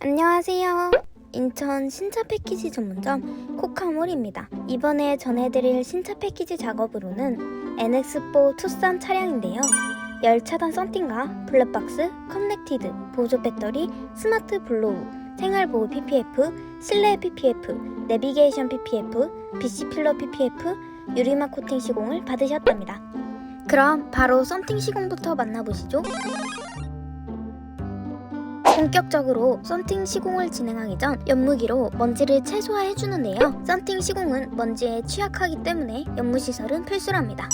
안녕하세요. 인천 신차 패키지 전문점 코카몰입니다. 이번에 전해드릴 신차 패키지 작업으로는 NX4 투싼 차량인데요. 열 차단 썬팅과 블랙박스, 커넥티드, 보조 배터리, 스마트 블로우, 생활보호 PPF, 실내 PPF, 내비게이션 PPF, BC 필러 PPF, 유리막 코팅 시공을 받으셨답니다. 그럼 바로 썬팅 시공부터 만나보시죠. 본격적으로 썬팅 시공을 진행하기 전 연무기로 먼지를 최소화해 주는데요. 썬팅 시공은 먼지에 취약하기 때문에 연무 시설은 필수랍니다.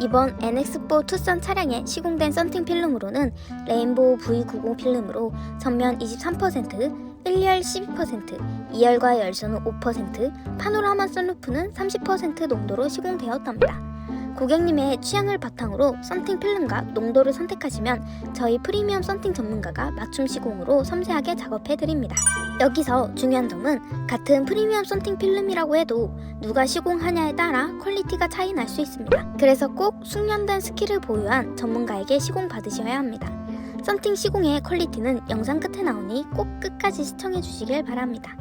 이번 NX4 투싼 차량에 시공된 썬팅 필름으로는 레인보우 V90 필름으로 전면 23%, 1열 12%, 2열과 열선은 5%, 파노라마 선루프는 30% 농도로 시공되었답니다. 고객님의 취향을 바탕으로 썬팅 필름과 농도를 선택하시면 저희 프리미엄 썬팅 전문가가 맞춤 시공으로 섬세하게 작업해 드립니다. 여기서 중요한 점은 같은 프리미엄 썬팅 필름이라고 해도 누가 시공하냐에 따라 퀄리티가 차이 날 수 있습니다. 그래서 꼭 숙련된 스킬을 보유한 전문가에게 시공 받으셔야 합니다. 썬팅 시공의 퀄리티는 영상 끝에 나오니 꼭 끝까지 시청해 주시길 바랍니다.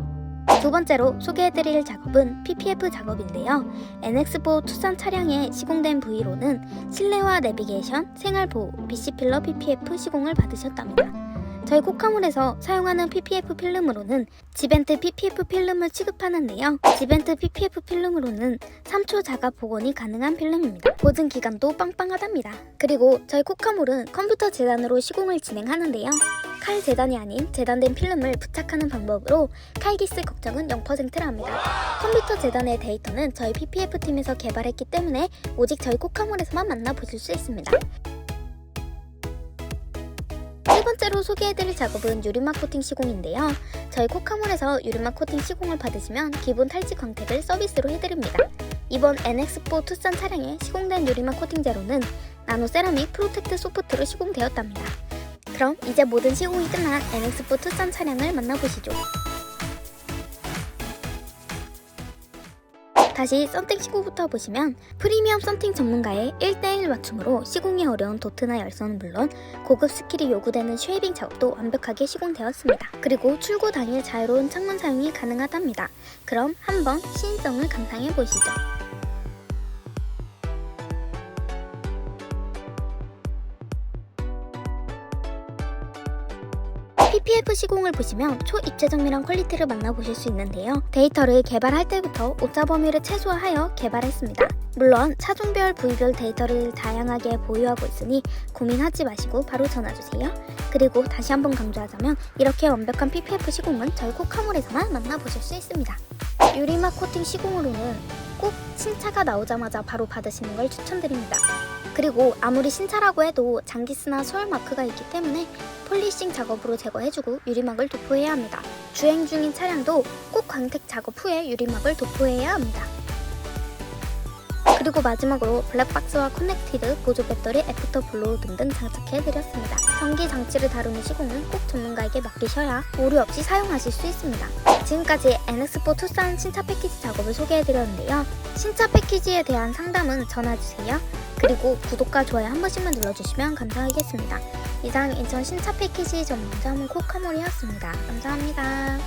두 번째로 소개해드릴 작업은 PPF 작업인데요. NX4 투싼 차량에 시공된 부위로는 실내화 내비게이션, 생활보호, BC필러 PPF 시공을 받으셨답니다. 저희 코카몰에서 사용하는 PPF 필름으로는 지벤트 PPF 필름을 취급하는데요. 지벤트 PPF 필름으로는 3초 자가 복원이 가능한 필름입니다. 보증 기간도 빵빵하답니다. 그리고 저희 코카몰은 컴퓨터 재단으로 시공을 진행하는데요. 칼 재단이 아닌 재단된 필름을 부착하는 방법으로 칼기스 걱정은 0%라 합니다. 컴퓨터 재단의 데이터는 저희 PPF 팀에서 개발했기 때문에 오직 저희 코카몰에서만 만나보실 수 있습니다. 세 번째로 소개해드릴 작업은 유리막 코팅 시공인데요. 저희 코카몰에서 유리막 코팅 시공을 받으시면 기본 탈지 광택을 서비스로 해드립니다. 이번 NX4 투싼 차량에 시공된 유리막 코팅 제로는 나노 세라믹 프로텍트 소프트로 시공되었답니다. 그럼 이제 모든 시공이 끝난 NX4 투싼 차량을 만나보시죠. 다시 썬팅 시공부터 보시면 프리미엄 썬팅 전문가의 1대1 맞춤으로 시공이 어려운 도트나 열선은 물론 고급 스킬이 요구되는 쉐이빙 작업도 완벽하게 시공되었습니다. 그리고 출고 당일 자유로운 창문 사용이 가능하답니다. 그럼 한번 시인성을 감상해 보시죠. PPF 시공을 보시면 초입체 정밀한 퀄리티를 만나보실 수 있는데요. 데이터를 개발할 때부터 오차 범위를 최소화하여 개발했습니다. 물론 차종별 부위별 데이터를 다양하게 보유하고 있으니 고민하지 마시고 바로 전화주세요. 그리고 다시 한번 강조하자면 이렇게 완벽한 PPF 시공은 저희 코카몰에서만 만나보실 수 있습니다. 유리막 코팅 시공으로는 꼭 신차가 나오자마자 바로 받으시는 걸 추천드립니다. 그리고 아무리 신차라고 해도 장기스나 소열 마크가 있기 때문에 폴리싱 작업으로 제거해주고 유리막을 도포해야 합니다. 주행 중인 차량도 꼭 광택 작업 후에 유리막을 도포해야 합니다. 그리고 마지막으로 블랙박스와 커넥티드, 보조 배터리, 애프터 블로우 등등 장착해드렸습니다. 전기 장치를 다루는 시공은 꼭 전문가에게 맡기셔야 오류 없이 사용하실 수 있습니다. 지금까지 NX4 투싼 신차 패키지 작업을 소개해드렸는데요. 신차 패키지에 대한 상담은 전화주세요. 그리고 구독과 좋아요 한 번씩만 눌러주시면 감사하겠습니다. 이상 인천 신차 패키지 전문점 코카몰이었습니다. 감사합니다.